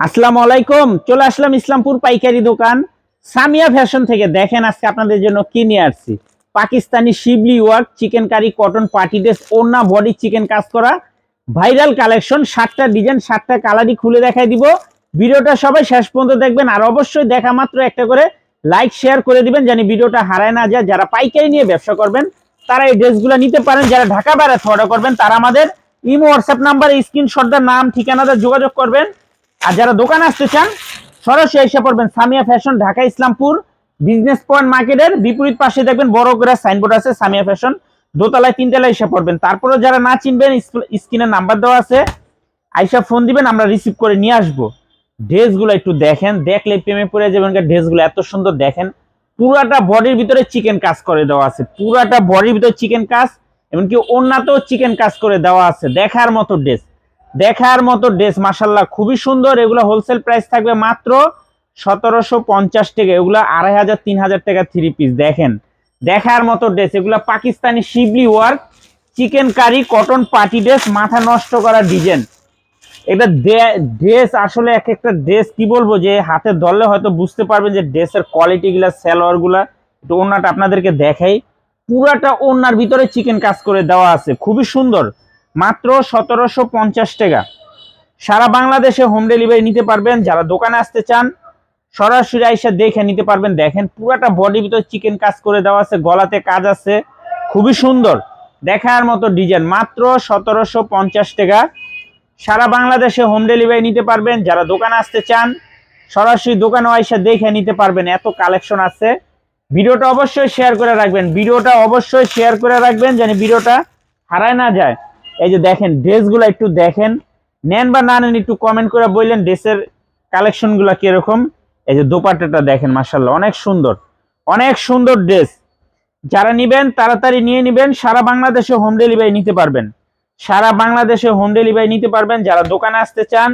আসসালামু আলাইকুম, চলে আসলাম ইসলামপুর পাইকারি দোকান। সামিয়া ফ্যাশন থেকে দেখেন আজকে আপনাদের জন্য কি নিয়ে আসছি। Pakistani Shibli work, chikankari, cotton party dress, ওড়না, বডি, চিকেন কাজ করা। ভাইরাল কালেকশন, সাতটা ডিজাইন, সাতটা কালারই খুলে দেখাই দিব। ভিডিওটা সবাই শেষ পর্যন্ত দেখবেন, আর অবশ্যই দেখা মাত্র একটা করে লাইক, শেয়ার করে দিবেন জানি ভিডিওটা হারায় না যায়। যারা পাইকারি নিয়ে ব্যবসা করবেন, তারা এই ড্রেসগুলো নিতে পারেন। যারা ঢাকা বেড়াতে অর্ডার করবেন, তারা আমাদের ইমো, হোয়াটসঅ্যাপ নাম্বারে স্ক্রিনশটটার নাম, ঠিকানাটা যোগাযোগ করবেন। আর যারা দোকান আসতে চান, সরাসরি এসে পড়বেন Samia fashion Dhaka, Islampur business point মার্কেটের বিপরীত পাশে দেখবেন বড় করে সাইনবোর্ড আছে, সামিয়া ফ্যাশন দোতলায়, তিনতলায় এসে পড়বেন। তারপরে যারা না চিনবেন স্ক্রিনে নাম্বার দেওয়া আছে, আইসা ফোন দিবেন, আমরা রিসিভ করে নিয়ে আসব। ড্রেসগুলো একটু দেখেন, দেখলে প্রেমে পড়ে যাবেন ড্রেসগুলো এত সুন্দর দেখেন। পুরাটা বডির ভিতরে চিকেন কাজ করে দেওয়া আছে, পুরাটা বডির ভিতরে চিকেন কাজ, এমনকি অন্যতেও চিকেন কাজ করে দেওয়া আছে, দেখার মতো ড্রেস দেখার মতো ড্রেস মাসাল্লাহ খুবই সুন্দর। এগুলো হোলসেল প্রাইস থাকবে মাত্র সতেরোশো পঞ্চাশ টাকা। এগুলো আড়াই হাজার, তিন হাজার টাকা থ্রি পিস দেখেন। দেখার মতো ড্রেস, এগুলো Pakistani Shibli work chikankari cotton party dress মাথা নষ্ট করা ডিজাইন এটা ড্রেস আসলে এক একটা ড্রেস কি বলব, যে হাতে ধরলে হয়তো বুঝতে পারবেন যে ড্রেসের কোয়ালিটি গুলা সালোয়ারগুলা, একটু ওনাটা আপনাদেরকে দেখাই। পুরাটা ওনার ভিতরে চিকেন কাজ করে দেওয়া আছে, খুবই সুন্দর। মাত্র সতেরোশো পঞ্চাশ টাকা। সারা বাংলাদেশে হোম ডেলিভারি নিতে পারবেন। যারা দোকানে আসতে চান, সরাসরি আইসা দেখে নিতে পারবেন। দেখেন, পুরাটা বডির ভিতরে চিকেন কাজ করে দেওয়া আছে, গলাতে কাজ আছে, খুবই সুন্দর। দেখার মতো ডিজাইন মাত্র সতেরোশো পঞ্চাশ টাকা। সারা বাংলাদেশে হোম ডেলিভারি নিতে পারবেন। যারা দোকানে আসতে চান, সরাসরি দোকানে আইসা দেখে নিতে পারবেন। এত কালেকশন আছে। ভিডিওটা অবশ্যই শেয়ার করে রাখবেন। ভিডিওটা অবশ্যই শেয়ার করে রাখবেন, যেন ভিডিওটা হারায় না যায়। এই যে দেখেন, ড্রেসগুলো একটু দেখেন। নেন বা না নেন একটু কমেন্ট করে বললেন ড্রেসের কালেকশনগুলো কীরকম। এই যে দোপাট্টাটা দেখেন মার্শাল্লাহ অনেক সুন্দর। অনেক সুন্দর ড্রেস। যারা নিবেন, তাড়াতাড়ি নিয়ে নিবেন। সারা বাংলাদেশে হোম ডেলিভারি নিতে পারবেন। সারা বাংলাদেশে হোম ডেলিভারি নিতে পারবেন। যারা দোকানে আসতে চান,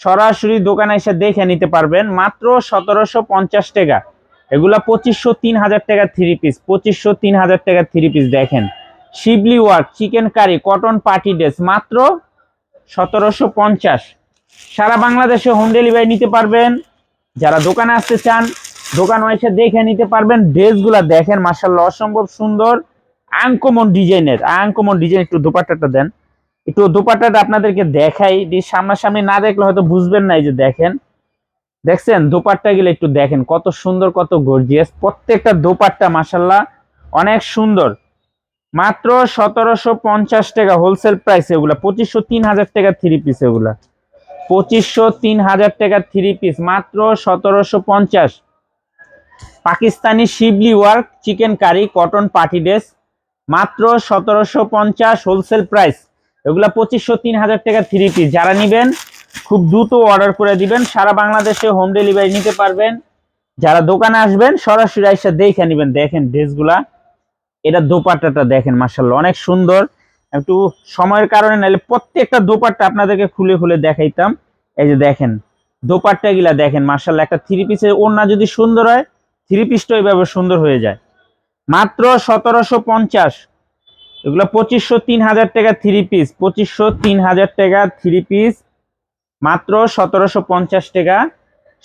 সরাসরি দোকানে এসে দেখে নিতে পারবেন। মাত্র সতেরোশো পঞ্চাশ টাকা। এগুলা পঁচিশশো তিন হাজার টাকা থ্রি পিস পঁচিশশো তিন হাজার টাকা থ্রি পিস দেখেন। Shibli work, chikankari, cotton party dress, মাত্র সতেরোশো পঞ্চাশ। সারা বাংলাদেশে হোম ডেলিভারি নিতে পারবেন। যারা দোকানে আসতে চান, দোকান এসে দেখে নিতে পারবেন। ড্রেসগুলা দেখেন মার্শাল্লাহ অসম্ভব সুন্দর। আঙ্কমন ডিজাইনের আঙ্কমন ডিজাইন একটু দোপাট্টাটা দেন। একটু দোপাট্টাটা আপনাদেরকে দেখাই সামনাসামনি না দেখলে হয়তো বুঝবেন না যে দেখেন। দেখছেন? দোপাট্টা গেলে একটু দেখেন। কত সুন্দর, কত গর্জিয়াস প্রত্যেকটা দোপাট্টা মাসাল্লাহ অনেক সুন্দর। মাত্র সতেরোশো পঞ্চাশ টাকা হোলসেল প্রাইস এগুলা, পঁচিশশো তিন হাজার টাকা থ্রি পিস এগুলা। পঁচিশশো তিন হাজার টাকা থ্রি পিস মাত্র সতেরোশো পঞ্চাশ। Pakistani Shibli work chikankari cotton party dress মাত্র সতেরোশো পঞ্চাশ হোলসেল প্রাইস এগুলা পঁচিশশো তিন হাজার টাকা থ্রি পিস যারা নিবেন, খুব দ্রুত অর্ডার করে দিবেন, সারা বাংলাদেশে হোম ডেলিভারি নিতে পারবেন। যারা দোকানে আসবেন, সরাসরি এসে দেখে নেবেন, দেখেন ড্রেসগুলা এটা দোপাট্টাটা দেখেন মার্শাল্লাহ অনেক সুন্দর। একটু সময়ের কারণে নাহলে প্রত্যেকটা দোপাট্টা আপনাদেরকে খুলে খুলে দেখাইতাম। এই যে দেখেন দোপাট্টা গিলা দেখেন মার্শাল্লাহ একটা থ্রি পিসের ওড়না যদি সুন্দর হয় থ্রি পিসটা ওইভাবে সুন্দর হয়ে যায়। মাত্র সতেরোশো পঞ্চাশ। এগুলো পঁচিশশো তিন হাজার টাকা থ্রি পিস পঁচিশশো তিন হাজার টাকা থ্রি পিস মাত্র সতেরোশো পঞ্চাশ টাকা।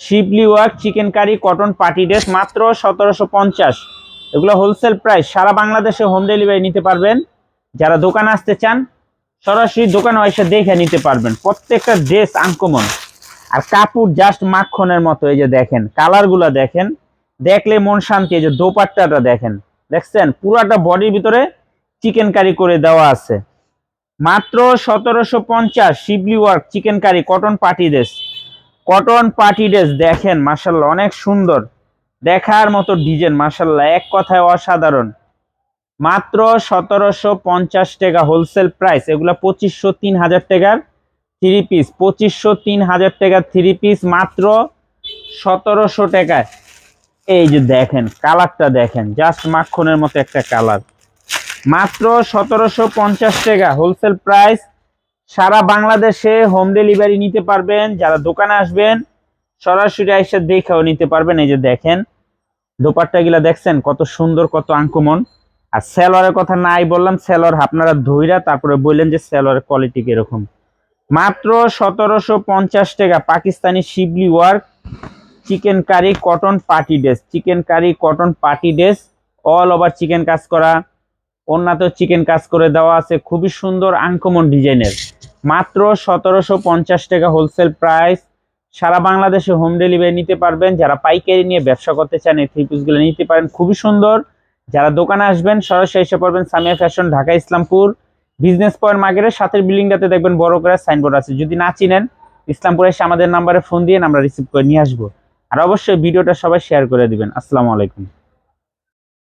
Shibli work chikankari cotton party dress মাত্র সতেরোশো পঞ্চাশ। এগুলো হোলসেল প্রাইস সারা বাংলাদেশে হোম ডেলিভারি নিতে পারবেন। যারা দোকানে আসতে চান, সরাসরি দোকানে এসে দেখে নিতে পারবেন। প্রত্যেকটা ড্রেস আনকমন আর কাপড় জাস্ট মাখনের মতো, এই যে দেখেন কালারগুলো দেখেন। দেখলে মন শান্তি, এই যে দোপাট্টাটা দেখেন। দেখছেন? পুরাটা বডির ভিতরে চিকেন কারি করে দেওয়া আছে। মাত্র সতেরোশো পঞ্চাশ Shibli work chikankari cotton party dress cotton party dress দেখেন মাসাল্লাহ অনেক সুন্দর। দেখার মতো ডিজাইন মাসাল্লাহ এক কথায় অসাধারণ। মাত্র সতেরোশো পঞ্চাশ টাকা হোলসেল প্রাইস এগুলো পঁচিশশো তিন হাজার টাকার থ্রি পিস পঁচিশশো তিন হাজার টাকার থ্রি পিস মাত্র সতেরোশো টাকায়। এই যে দেখেন, কালারটা দেখেন জাস্ট মাখনের মতো একটা কালার। মাত্র সতেরোশো পঞ্চাশ টাকা হোলসেল প্রাইস সারা বাংলাদেশে হোম ডেলিভারি নিতে পারবেন। যারা দোকানে আসবেন, সরাসরি এসে দেখেও নিতে পারবেন। এই যে দেখেন দোপাট্টা গুলা দেখছেন, কত সুন্দর, কত আঙ্কুমন। আর সেলরের কথা নাই বললাম সেলর আপনারা ধইরা তারপরে বললেন যে সেলরের কোয়ালিটি কীরকম। মাত্র সতেরোশো পঞ্চাশ টাকা Pakistani Shibli work chikankari cotton party dress chikankari cotton party dress all over chikan কাজ করা। অন্যতেও চিকেন কাজ করে দেওয়া আছে, খুবই সুন্দর আনকমন ডিজাইনের মাত্র সতেরোশো পঞ্চাশ টাকা হোলসেল প্রাইস সারা বাংলাদেশে হোম ডেলিভারি নিতে পারবেন, যারা পাইকারি নিয়ে ব্যবসা করতে চান, এই থ্রি পিসগুলো নিতে পারেন। খুবই সুন্দর। যারা দোকানে আসবেন, সরাসরি এসে পড়বেন Samia fashion Dhaka, Islampur. Business point মার্কেটের সাথের বিল্ডিংটাতে দেখবেন বড় করে সাইনবোর্ড আছে। যদি না চিনেন, ইসলামপুরে এসে আমাদের নাম্বারে ফোন দিয়ে আমরা রিসিভ করে নিয়ে আসব। আর অবশ্যই ভিডিওটা সবাই শেয়ার করে দিবেন। আসসালামু আলাইকুম।